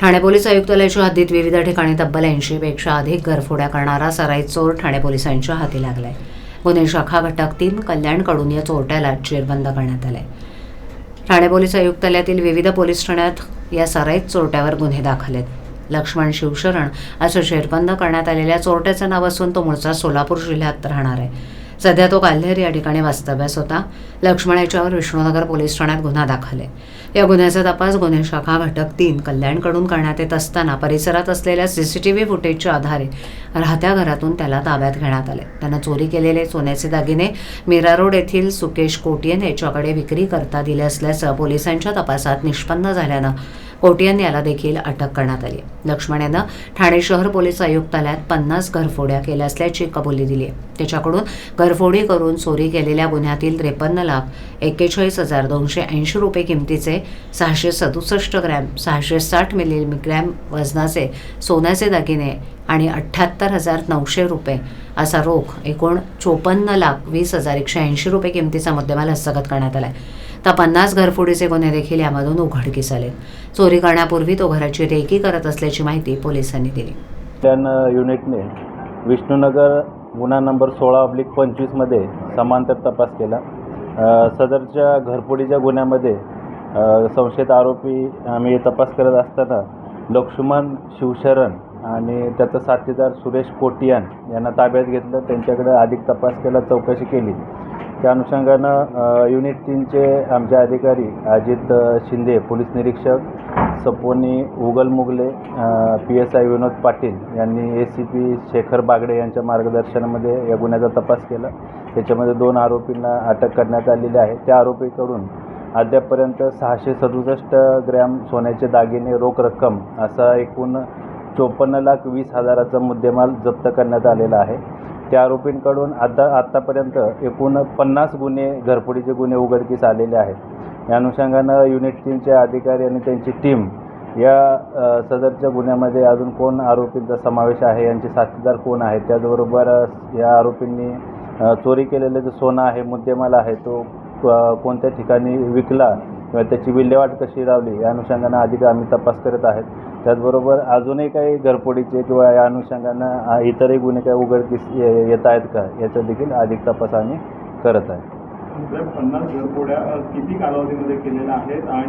Thane police आयुक्तालयाच्या हद्दीत विविध ठिकाणी तब्बल ऐंशीपेक्षा अधिक घरफोड्या करणारा सराई चोर ठाणे पोलिसांच्या हाती लागलाय. गुन्हे शाखा घटक तीन कल्याणकडून या चोरट्याला चेरबंद करण्यात आलाय. ठाणे पोलीस आयुक्तालयातील विविध पोलीस ठाण्यात या सराईत चोरट्यावर गुन्हे दाखल आहेत लक्ष्मण शिवशरण असं शेरबंद करण्यात आलेल्या चोरट्याचं नाव असून तो मूळचा सोलापूर जिल्ह्यात राहणार आहे. सध्या तो काल्हेर या ठिकाणी वास्तव्यास होता. लक्ष्मण याच्यावर विष्णुनगर पोलीस ठाण्यात गुन्हा दाखल आहे. या गुन्ह्याचा तपास गुन्हे शाखा घटक तीन कल्याणकडून करण्यात येत असताना परिसरात असलेल्या सी सी टी व्ही फुटेजच्या आधारे राहत्या घरातून त्याला ताब्यात घेण्यात आले. त्यानं चोरी केलेले सोन्याचे दागिने मीरा रोड येथील सुकेश कोटियन याच्याकडे विक्री करता दिले असल्याचं पोलिसांच्या तपासात निष्पन्न झाल्यानं कोटियन याला देखील अटक करण्यात आली लक्ष्मण यानं ठाणे शहर पोलीस आयुक्तालयात पन्नास घरफोड्या केल्या असल्याची कबुली दिली आहे. त्याच्याकडून घरफोडी करून चोरी केलेल्या गुन्ह्यातील त्रेपन्न लाख एक्केचाळीस हजार दोनशे ऐंशी रुपये किमतीचे सहाशे सदुसष्ट ग्रॅम सहाशे साठ मिलीग्रॅम वजनाचे सोन्याचे दागिने आणि अठ्ठ्याहत्तर हजार नऊशे रुपये असा रोख एकूण चोपन्न लाख वीस हजार एकशे ऐंशी रुपये किमतीचा मुद्देमाल हस्तगत करण्यात आला आहे. तर पन्नास घरफोडीचे गुन्हे देखील यामधून उघडकीस आले चोरी करण्यापूर्वी तो घराची रेकी करत असल्याची माहिती पोलिसांनी दिली. कल्याण युनिटने विष्णुनगर गुन्हा नंबर सोळा अब्लिक पंचवीसमध्ये समांतर तपास केला. सदरच्या घरफोडीच्या गुन्ह्यामध्ये संशयित आरोपी आम्ही तपास करत असताना लक्ष्मण शिवशरण आणि त्याचा साथीदार सुरेश कोटियान यांना ताब्यात घेतलं. त्यांच्याकडे अधिक तपास केला चौकशी केली. त्या अनुषंगानं युनिट तीनचे आमचे अधिकारी अजित शिंदे पोलीस निरीक्षक सपोनी उगल Mughal e P S I Vinod Patil यांनी A C P Shekhar Bagde यांच्या मार्गदर्शनामध्ये या गुन्ह्याचा तपास केला. त्याच्यामध्ये दोन आरोपींना अटक करण्यात आलेली आहे. त्या आरोपीकडून अद्यापपर्यंत सहाशे सदुसष्ट ग्रॅम सोन्याचे दागिने रोख रक्कम असा एकूण चोपन्न लाख वीस हजाराचा मुद्देमाल जप्त करण्यात आलेला आहे. त्या आरोपींकडून आता आत्तापर्यंत एकूण पन्नास गुन्हे घरफोडीचे गुन्हे उघडकीस आलेले आहेत. या अनुषंगानं युनिट तीनचे अधिकारी आणि त्यांची टीम या सदरच्या गुन्ह्यामध्ये अजून कोण आरोपींचा समावेश आहे यांचे साथीदार कोण आहेत त्याचबरोबर या आरोपींनी चोरी केलेलं जे सोनं आहे मुद्देमाल आहे तो कोणत्या ठिकाणी विकला किंवा त्याची विल्हेवाट कशी लावली या अनुषंगानं अधिक आम्ही तपास करत आहेत. त्याचबरोबर अजूनही काही घरफोडीचे किंवा या अनुषंगानं इतरही गुन्हे काही उघडकीस ये- येत आहेत का? याचा देखील अधिक तपास आम्ही करत आहे. पन्नास घरपोड्या किती कालावधीमध्ये केलेल्या आहेत? आणि